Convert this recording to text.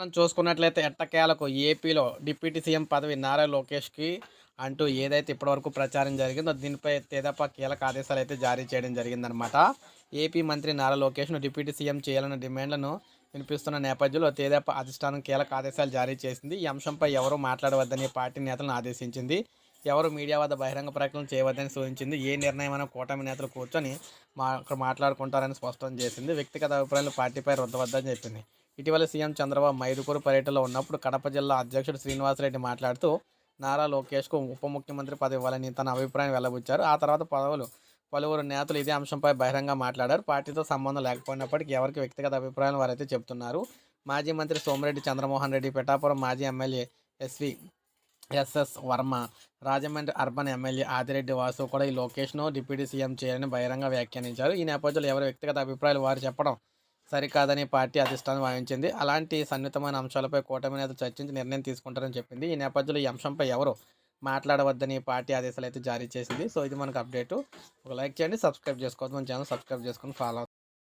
మనం చూసుకున్నట్లయితే ఎట్టకేలకు ఏపీలో డిప్యూటీ సీఎం పదవి నారా లోకేష్కి అంటూ ఏదైతే ఇప్పటివరకు ప్రచారం జరిగిందో దీనిపై తెదప కీలక ఆదేశాలు అయితే జారీ చేయడం జరిగిందనమాట ఏపీ మంత్రి నారా లోకేష్ను డిప్యూటీ సీఎం చేయాలన్న డిమాండ్లను వినిపిస్తున్న నేపథ్యంలో తేదప అధిష్టానం కీలక ఆదేశాలు జారీ చేసింది. ఈ అంశంపై ఎవరూ మాట్లాడవద్దని పార్టీ నేతలను ఆదేశించింది. ఎవరు మీడియా వద్ద బహిరంగ ప్రకటన చేయవద్దని సూచించింది. ఏ నిర్ణయమైనా కూటమి నేతలు కూర్చొని మా అక్కడ మాట్లాడుకుంటారని స్పష్టం చేసింది. వ్యక్తిగత అభిప్రాయాలు పార్టీపై రుద్దవద్దని చెప్పింది. ఇటీవల సీఎం చంద్రబాబు మైదుకూరు పర్యటనలో ఉన్నప్పుడు కడప జిల్లా అధ్యక్షుడు శ్రీనివాసరెడ్డి మాట్లాడుతూ నారా లోకేష్కు ఉప ముఖ్యమంత్రి పదవి ఇవ్వాలని తన అభిప్రాయం వెల్లబుచ్చారు. ఆ తర్వాత పదవులు పలువురు నేతలు ఇదే అంశంపై బహిరంగ మాట్లాడారు. పార్టీతో సంబంధం లేకపోయినప్పటికీ ఎవరికి వ్యక్తిగత అభిప్రాయాలు వారైతే చెప్తున్నారు మాజీ మంత్రి సోమిరెడ్డి చంద్రమోహన్ రెడ్డి పిఠాపురం మాజీ MLA SV SS Varma Rajahmundry urban MLA Adireddy Vasu కూడా ఈ లోకేష్ను డిప్యూటీ సీఎం చేయాలని బహిరంగ వ్యాఖ్యానించారు. ఈ నేపథ్యంలో ఎవరి వ్యక్తిగత అభిప్రాయాలు వారు చెప్పడం సరికాదని పార్టీ అధిష్టానం భావించింది అలాంటి సన్నిహితమైన అంశాలపై కూటమి నేతలు చర్చించి నిర్ణయం తీసుకుంటారని చెప్పింది. ఈ నేపథ్యంలో ఈ అంశంపై ఎవరు మాట్లాడవద్దని పార్టీ ఆదేశాలు అయితే జారీ చేసింది. సో ఇది మనకు అప్డేట్. ఒక లైక్ చేయండి సబ్స్క్రైబ్ చేసుకోవద్దు. మన ఛానల్ సబ్స్క్రైబ్ చేసుకొని ఫాలో